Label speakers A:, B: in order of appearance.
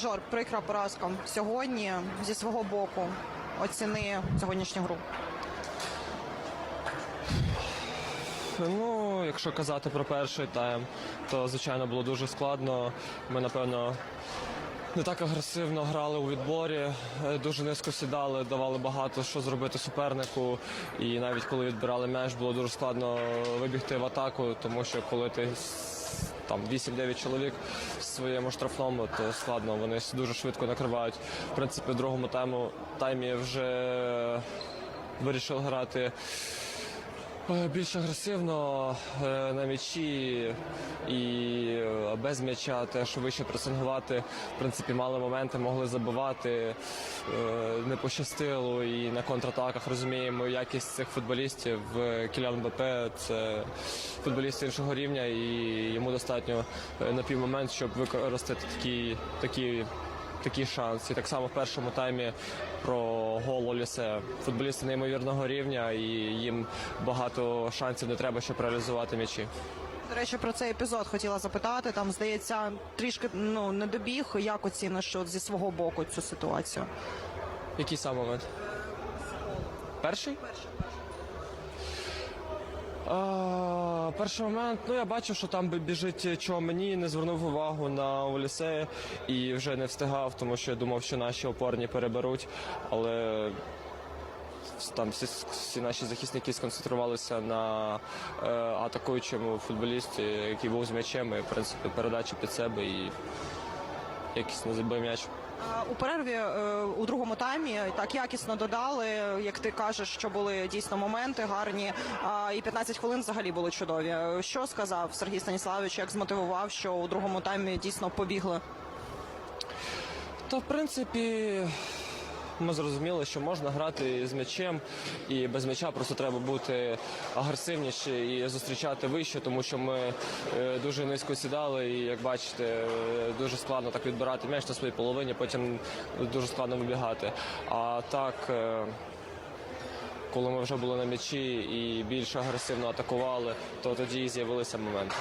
A: Жор, прикра поразка сьогодні зі свого боку. Оціни сьогоднішню гру.
B: Ну, якщо казати про перший тайм, то звичайно було дуже складно. Ми, напевно, не так агресивно грали у відборі, е, дуже низько сідали, давали багато що зробити супернику. І навіть коли відбирали м'яч, було дуже складно вибігти в атаку, тому що коли ти там 8-9 чоловік в своєму штрафному, то складно. Вони дуже швидко накривають. В принципі, в другому тайму таймі вже вирішили грати. Е, Більш агресивно е, на м'ячі і е, без м'яча теж вище пресингувати. В принципі, мали моменти, могли забивати. Е, Не пощастило і на контратаках розуміємо якість цих футболістів. Е, Кілян МБП – це футболіст іншого рівня, і йому достатньо е, на півмомент, щоб використати такі, такі такий шанс. І так само в першому таймі про гол Олісе. Футболісти неймовірного рівня, і їм багато шансів не треба, щоб реалізувати м'ячі.
A: До речі, про цей епізод хотіла запитати. Там здається, трішки ну не добіг. Як оціниш от зі свого боку цю ситуацію?
B: Який сам момент? Перший? А, перший момент, ну я бачив, що там біжить мені, не звернув увагу на Олісея і вже не встигав, тому що я думав, що наші опорні переберуть, але там всі, всі наші захисники сконцентрувалися на е, атакуючому футболісті, який був з м'ячем, і в принципі передачі під себе і якийсь не забив м'яч.
A: У перерві е, у другому таймі так якісно додали, як ти кажеш, що були дійсно моменти гарні. І 15 хвилин взагалі були чудові. Що сказав Сергій Станіславович, як змотивував, що у другому таймі дійсно побігли?
B: Та в принципі. Ми зрозуміли, що можна грати з м'ячем, і без м'яча просто треба бути агресивніше і зустрічати вище, тому що ми е, дуже низько сідали, і як бачите, е, дуже складно так відбирати м'яч на своїй половині, потім дуже складно вибігати. А так, е, коли ми вже були на м'ячі і більш агресивно атакували, то тоді і з'явилися моменти.